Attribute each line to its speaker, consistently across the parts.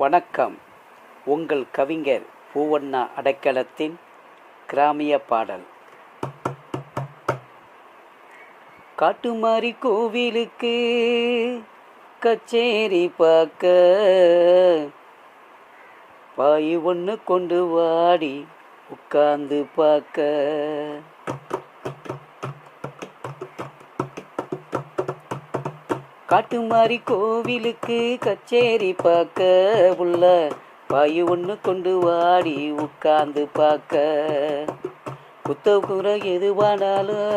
Speaker 1: வணக்கம். உங்கள் கவிஞர் பூவண்ணா அடைக்கலத்தின் கிராமிய பாடல். காட்டுமாரி கோவிலுக்கு கச்சேரி பார்க்க பாய் ஒன்று கொண்டு வாடி உட்கார்ந்து பார்க்க. காட்டுமாரி கோவிலுக்கு கச்சேரி பார்க்க உள்ள பாய் ஒன்று கொண்டு வாடி உட்கார்ந்து பார்க்க. குத்த குறை எதுவானாலும்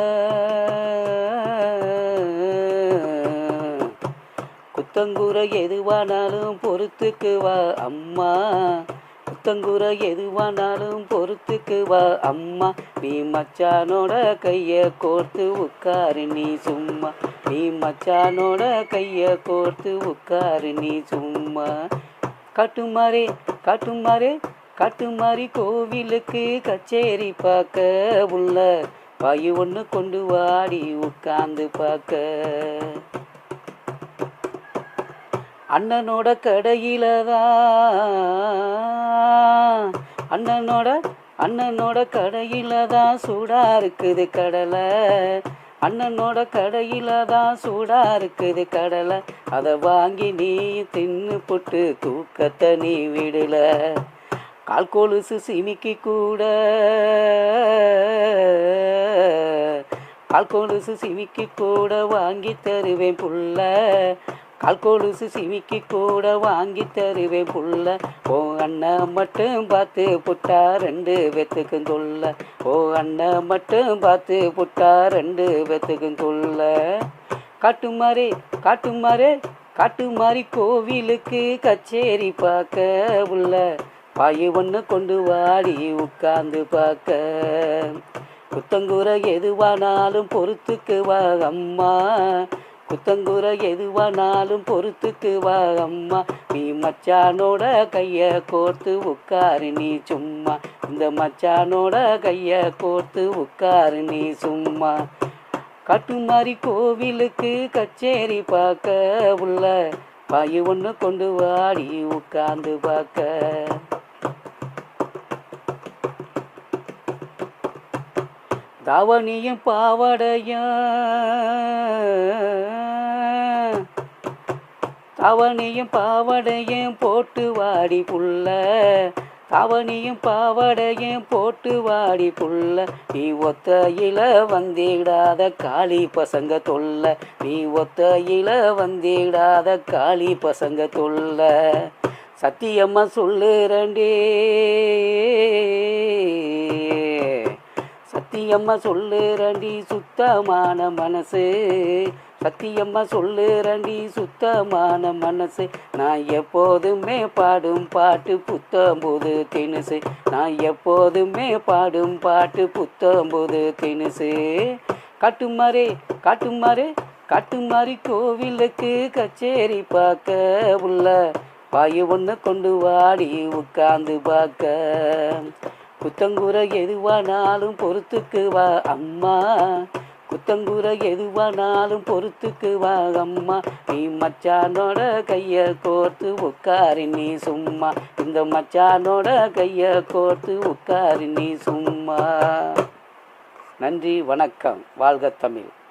Speaker 1: குத்தங்குற எதுவானாலும் பொறுத்துக்கு வா அம்மா. குத்தங்குறை எதுவானாலும் பொறுத்துக்கு வா அம்மா. நீ மச்சானோட கைய கோர்த்து உட்காரு நீ சும்மா. நீ மச்சானோட கைய கோர்த்து உட்காரு நீ சும்மா. காட்டுமாரே காட்டுமாரே காட்டுமாரி கோவிலுக்கு கச்சேரி பார்க்க உள்ள. பாய் ஒன்று கொண்டு வாடி உட்கார்ந்து பார்க்க அண்ணனோட கடையில தான் அண்ணனோட அண்ணனோட கடையில தான் சூடா இருக்குது கடலை? அண்ணனோட கடையில தான் சூடா இருக்குது கடலை? அதை வாங்கி நீ தின்னு போட்டு தூக்கத்தை நீ விடல. கால் கொலுசு சிமிக்கி கூட. கால் கொலுசு சிமிக்கி கூட வாங்கி தருவேன் புள்ள. கால் கொலுசு சிவிக்கு கூட வாங்கி தருவேன் புள்ள. ஓ அண்ணன் மட்டும் பார்த்து புட்டா ரெண்டு பேத்துக்கும் தொல்ல. ஓ அண்ணன் மட்டும் பார்த்து புட்டா ரெண்டு பேத்துக்கும் காட்டு காட்டுமாரே காட்டுமாரே காட்டுமாரி கோவிலுக்கு கச்சேரி பார்க்க உள்ள. பாய் ஒன்று கொண்டு வாடி உட்கார்ந்து பார்க்க. புத்தங்குற எதுவானாலும் பொறுத்துக்கு வா அம்மா. குத்தங்குற எதுவானாலும் பொறுத்துக்கு வா அம்மா. நீ மச்சானோட கைய கோர்த்து உட்காரு நீ சும்மா. இந்த மச்சானோட கைய கோர்த்து உட்காரு நீ சும்மா. கட்டுமாரி கோவிலுக்கு கச்சேரி பார்க்க உள்ள பாய் ஒன்று கொண்டு வாடி உட்கார்ந்து பார்க்க. தாவணியும் பாவடையும் தாவணியும் பாவடையும் போட்டு வாடி புள்ள. தாவணியும் பாவடையும் போட்டு வாடி புள்ள. நீ ஒத்தையில வந்திடாத காளி பசங்க தொல்ல. நீ ஒத்தையில வந்திடாத காளி பசங்க தொல்ல. சத்தியம்மா சொல்லுறண்டே சத்தியம்மா சொல்லுறண்டி சுத்தமான மனசு. சத்தியம்மா சொல்லுறண்டி சுத்தமான மனசு. நான் எப்போதுமே பாடும் பாட்டு புத்தம்போது தினுசு நான் எப்போதுமே பாடும் பாட்டு புத்தம்போது தினுசு காட்டுமாரே காட்டுமாரே காட்டுமாரி கோவிலுக்கு கச்சேரி பார்க்க உள்ள. பாய ஒன்று கொண்டு வாடி உட்கார்ந்து பார்க்க. குத்தங்குறை எதுவானாலும் பொறுத்துக்கு வா அம்மா. குத்தங்குறை எதுவானாலும் பொறுத்துக்கு வா அம்மா. நீ மச்சானோட கையை கோர்த்து உட்காரு நீ சும்மா. இந்த மச்சானோட கையை கோர்த்து உட்காரு நீ சும்மா. நன்றி வணக்கம். வாழ்க தமிழ்.